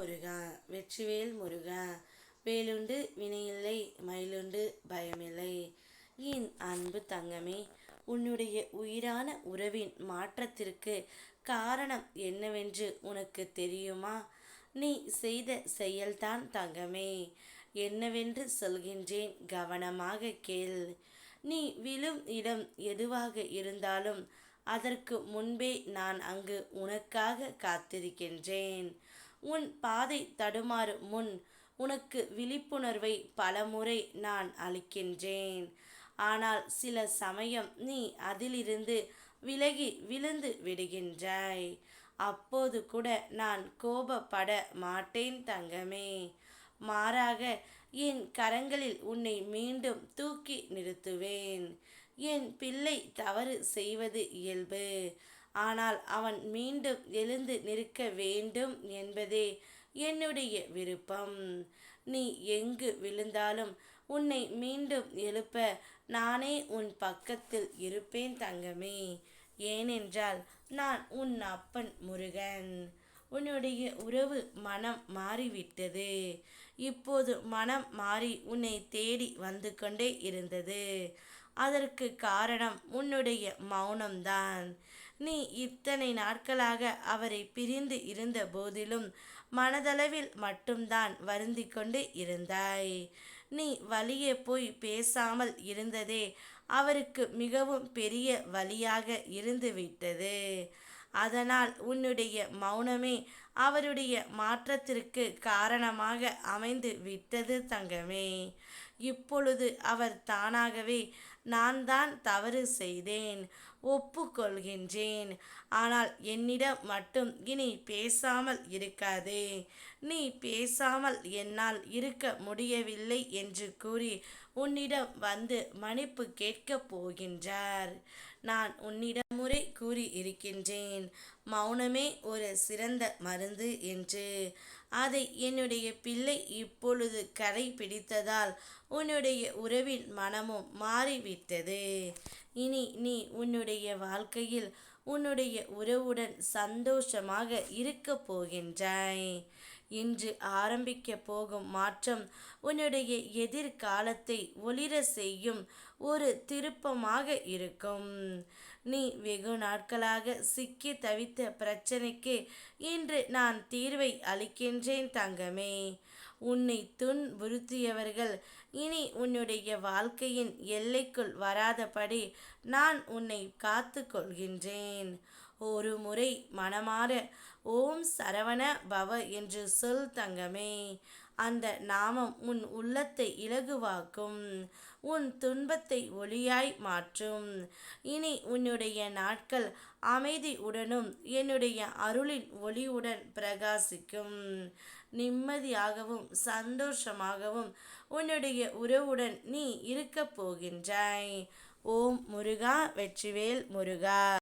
முருகா வெற்றிவேல் முருகா வேலுண்டு வினையில்லை மயிலுண்டு பயமில்லை. என் அன்பு தங்கமே உன்னுடைய உயிரான உறவின் மாற்றத்திற்கு காரணம் என்னவென்று உனக்கு தெரியுமா? நீ செய்த செயல்தான் தங்கமே. என்னவென்று சொல்கின்றேன் கவனமாக கேள். நீ விழும் இடம் எதுவாக இருந்தாலும் அதற்கு முன்பே நான் அங்கு உனக்காக காத்திருக்கின்றேன். உன் பாதை தடுமாறும் முன் உனக்கு விழிப்புணர்வை பலமுறை நான் அளிக்கின்றேன். ஆனால் சில சமயம் நீ அதிலிருந்து விலகி விழுந்து விடுகின்றாய். அப்போது கூட நான் கோபப்பட மாட்டேன் தங்கமே. மாறாக என் கரங்களில் உன்னை மீண்டும் தூக்கி நிறுத்துவேன். என் பிள்ளை தவறு செய்வது இயல்பு. ஆனால் அவன் மீண்டும் எழுந்து நிற்க வேண்டும் என்பதே என்னுடைய விருப்பம். நீ எங்கு விழுந்தாலும் உன்னை மீண்டும் எழுப்ப நானே உன் பக்கத்தில் இருப்பேன் தங்கமே. ஏனென்றால் நான் உன் அப்பன் முருகன். உன்னுடைய உறவு மனம் மாறிவிட்டது. இப்போது மனம் மாறி உன்னை தேடி வந்து கொண்டே இருந்தது. அதற்கு காரணம் உன்னுடைய மௌனம்தான். நீ இத்தனை நாட்களாக அவரை பிரிந்து இருந்த போதிலும் மனதளவில் மட்டும்தான் வருந்தி கொண்டு இருந்தாய். நீ வழியே போய் பேசாமல் இருந்ததே அவருக்கு மிகவும் பெரிய வழியாக இருந்துவிட்டது. அதனால் உன்னுடைய மௌனமே அவருடைய மாற்றத்திற்கு காரணமாக அமைந்து விட்டது தங்கமே. இப்பொழுது அவர் தானாகவே நான் தான் தவறு செய்தேன் ஒப்புக்கொள்கின்றேன். ஆனால் என்னிடம் மட்டும் இனி பேசாமல் இருக்காதே. நீ பேசாமல் என்னால் இருக்க முடியவில்லை என்று கூறி உன்னிடம் வந்து மன்னிப்பு கேட்கப் போகின்றார். நான் உன்னிடம் முறை கூறி இருக்கின்றேன். மௌனமே ஒரு சிறந்த மருந்து என்று. அதை என்னுடைய பிள்ளை இப்பொழுது கரை பிடித்ததால் உன்னுடைய உறவின் மனமும் மாறிவிட்டது. இனி நீ உன்னுடைய வாழ்க்கையில் உன்னுடைய உறவுடன் சந்தோஷமாக இருக்கப் போகின்றாய். இன்று ஆரம்பிக்க போகும் மாற்றம் உன்னுடைய எதிர்காலத்தை ஒளிர செய்யும் ஒரு திருப்பமாக இருக்கும். நீ வெகு நாட்களாக சிக்கி தவித்த பிரச்சனைக்கு இன்று நான் தீர்வை அளிக்கின்றேன் தங்கமே. உன்னை துன்புறுத்தியவர்கள் இனி உன்னுடைய வாழ்க்கையின் எல்லைக்குள் வராதபடி நான் உன்னை காத்து கொள்கின்றேன் ஒரு முறை மனமாற ஓம் சரவண பவ என்று சொல் தங்கமே. அந்த நாமம் உன் உள்ளத்தை இலகுவாக்கும் உன் துன்பத்தை ஒளியாய் மாற்றும். இனி உன்னுடைய நாட்கள் அமைதியுடனும் என்னுடைய அருளின் ஒளியுடன் பிரகாசிக்கும். நிம்மதியாகவும் சந்தோஷமாகவும் உன்னுடைய உறவுடன் நீ இருக்கப் போகின்றாய். ஓம் முருகா வெற்றிவேல் முருகா.